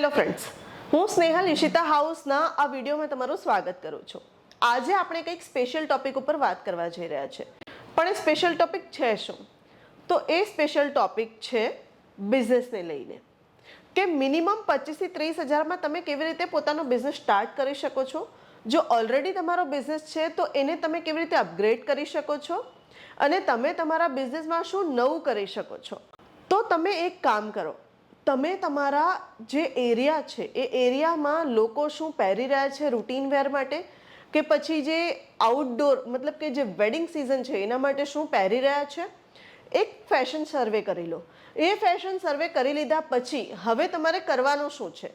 Hello friends હું સ્નેહલ ઈશિતા હાઉસના આ વિડીયોમાં તમારું સ્વાગત કરું છું. આજે આપણે કંઈક સ્પેશિયલ ટોપિક ઉપર વાત કરવા જઈ રહ્યા છે. પણ એ સ્પેશિયલ ટોપિક છે શું? તો એ સ્પેશિયલ ટોપિક છે બિઝનેસને લઈને. કે મિનિમમ પચીસથી ત્રીસ હજારમાં તમે કેવી રીતે પોતાનો બિઝનેસ સ્ટાર્ટ કરી શકો છો? જો ઓલરેડી તમારો બિઝનેસ છે, તો એને તમે કેવી રીતે અપગ્રેડ કરી શકો છો? અને તમે તમારા બિઝનેસમાં શું નવું કરી શકો છો? તો તમે એક કામ કરો. તમે તમારા જે એરિયા છે, એ એરિયામાં લોકો શું પહેરી રહ્યા છે રૂટીન વેર માટે? કે પછી જે આઉટડોર મતલબ કે જે વેડિંગ સિઝન છે, એના માટે શું પહેરી રહ્યા છે? એક ફેશન સર્વે કરી લો. એ ફેશન સર્વે કરી લીધા પછી હવે તમારે કરવાનું શું છે?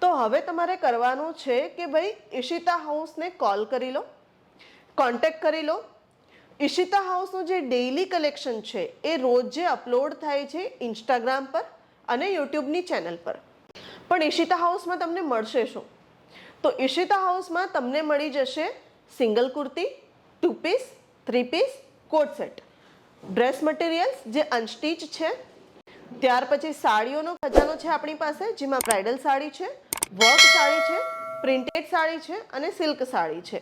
તો હવે તમારે કરવાનું છે કે ભાઈ ઈશિતા હાઉસને કોલ કરી લો કોન્ટેક્ટ કરી લો. ઈશિતા હાઉસનું જે ડેઇલી કલેક્શન છે, એ રોજ જે અપલોડ થાય છે ઇન્સ્ટાગ્રામ પર અને યુટ્યુબની ચેનલ પર. પણ ઈશિતા હાઉસમાં તમને મળશે શું? તો ઈશિતા હાઉસમાં તમને મળી જશે single kurti, two piece, three piece, coat set. Dress materials જે અનસ્ટીચ છે. ત્યાર પછી સાડીઓનો ખજાનો છે આપણી પાસે, જેમાં બ્રાઇડલ સાડી છે, વર્ક સાડી છે, પ્રિન્ટેડ સાડી છે અને સિલ્ક સાડી છે.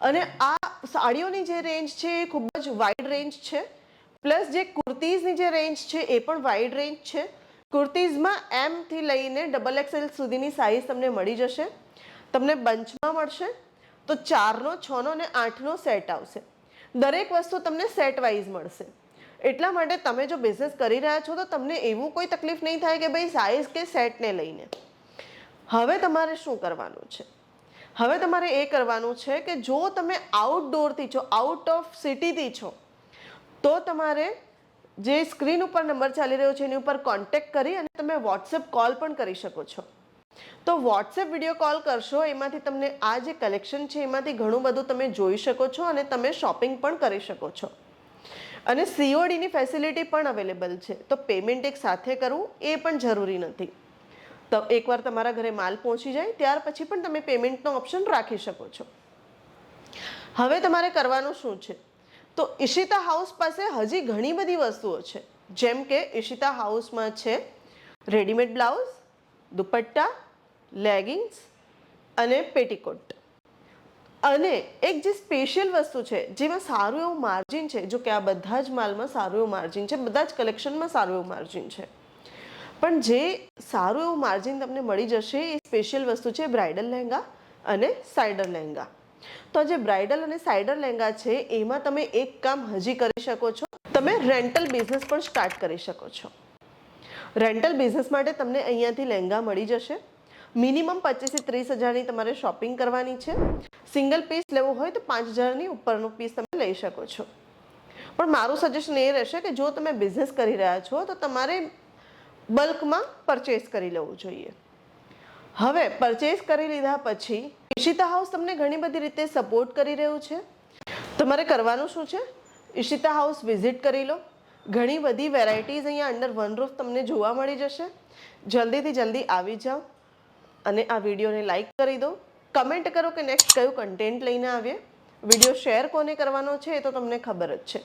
અને આ સાડીઓની જે રેન્જ છે એ ખૂબ જ વાઇડ રેન્જ છે. પ્લસ જે કુર્તીઝની જે રેન્જ છે એ પણ વાઇડ રેન્જ છે. કુર્તીઝમાં એમથી લઈને ડબલ એક્સેલ સુધીની સાઇઝ તમને મળી જશે. તમને બંચમાં મળશે. તો ચારનો, છનો અને આઠનો સેટ આવશે. દરેક વસ્તુ તમને સેટ વાઇઝ મળશે. એટલા માટે તમે જો બિઝનેસ કરી રહ્યા છો, તો તમને એવું કોઈ તકલીફ નહીં થાય કે ભાઈ સાઇઝ કે સેટને લઈને. હવે તમારે શું કરવાનું છે? હવે તમારે એ કરવાનું છે કે જો તમે આઉટડોરથી છો આઉટ ઓફ સિટીથી છો, તો તમારે જે સ્ક્રીન ઉપર નંબર ચાલી રહ્યો છે, એની ઉપર કોન્ટેક્ટ કરી અને તમે વોટ્સએપ કોલ પણ કરી શકો છો. તો વોટ્સએપ વીડિયો કોલ કરશો, એમાંથી તમને આ જે કલેક્શન છે, એમાંથી ઘણું બધું તમે જોઈ શકો છો અને તમે શોપિંગ પણ કરી શકો છો. અને સીઓડીની ફેસિલિટી પણ અવેલેબલ છે. તો પેમેન્ટ એક સાથે કરવું, એ પણ જરૂરી નથી. તો એકવાર તમારા ઘરે માલ પહોંચી જાય, ત્યાર પછી પણ તમે પેમેન્ટનો ઓપ્શન રાખી શકો છો. હવે તમારે કરવાનું શું છે? તો ઈશિતા હાઉસ પાસે હજી ઘણી બધી વસ્તુઓ છે. જેમ કે ઈશિતા હાઉસમાં છે રેડીમેડ બ્લાઉઝ, દુપટ્ટા, લેગિંગ્સ અને પેટીકોટ. અને એક જે સ્પેશિયલ વસ્તુ છે, જેમાં સારું એવું માર્જિન છે, જો કે આ બધા જ માલમાં સારું એવું માર્જિન છે, બધા જ કલેક્શનમાં સારું એવું માર્જિન છે. પણ જે સારું એવું માર્જિન તમને મળી જશે એ સ્પેશિયલ વસ્તુ છે બ્રાઇડલ લહેંગા અને સાઇડર લહેંગા. તો જે બ્રાઇડલ અને સાઇડર લહેંગા છે, એમાં તમે એક કામ હજી કરી શકો છો. તમે રેન્ટલ બિઝનેસ પણ સ્ટાર્ટ કરી શકો છો. રેન્ટલ બિઝનેસ માટે તમને અહીંયાથી લહેંગા મળી જશે. મિનિમમ પચીસથી ત્રીસ હજારની તમારે શોપિંગ કરવાની છે. સિંગલ પીસ લેવો હોય તો પાંચ હજારની ઉપરનું પીસ તમે લઈ શકો છો. પણ મારું સજેશન એ રહેશે કે જો તમે બિઝનેસ કરી રહ્યા છો, તો તમારે બલ્કમાં પરચેસ કરી લેવું જોઈએ. હવે પરચેસ કરી લીધા પછી ઈશિતા હાઉસ તમને ઘણી બધી રીતે સપોર્ટ કરી રહ્યું છે. તમારે કરવાનું શું છે? ઈશિતા હાઉસ વિઝિટ કરી લો. ઘણી બધી વેરાયટીઝ અહીંયા અંડર વન રૂફ તમને જોવા મળી જશે. જલ્દીથી જલ્દી આવી જાઓ અને આ વિડીયોને લાઈક કરી દો. કમેન્ટ કરો કે નેક્સ્ટ કયું કન્ટેન્ટ લઈને આવીએ. વીડિયો શેર કોને કરવાનો છે એ તો તમને ખબર જ છે.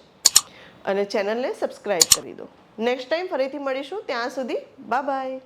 અને ચેનલને સબસ્ક્રાઈબ કરી દો. નેક્સ્ટ ટાઈમ ફરીથી મળીશું. ત્યાં સુધી બાય બાય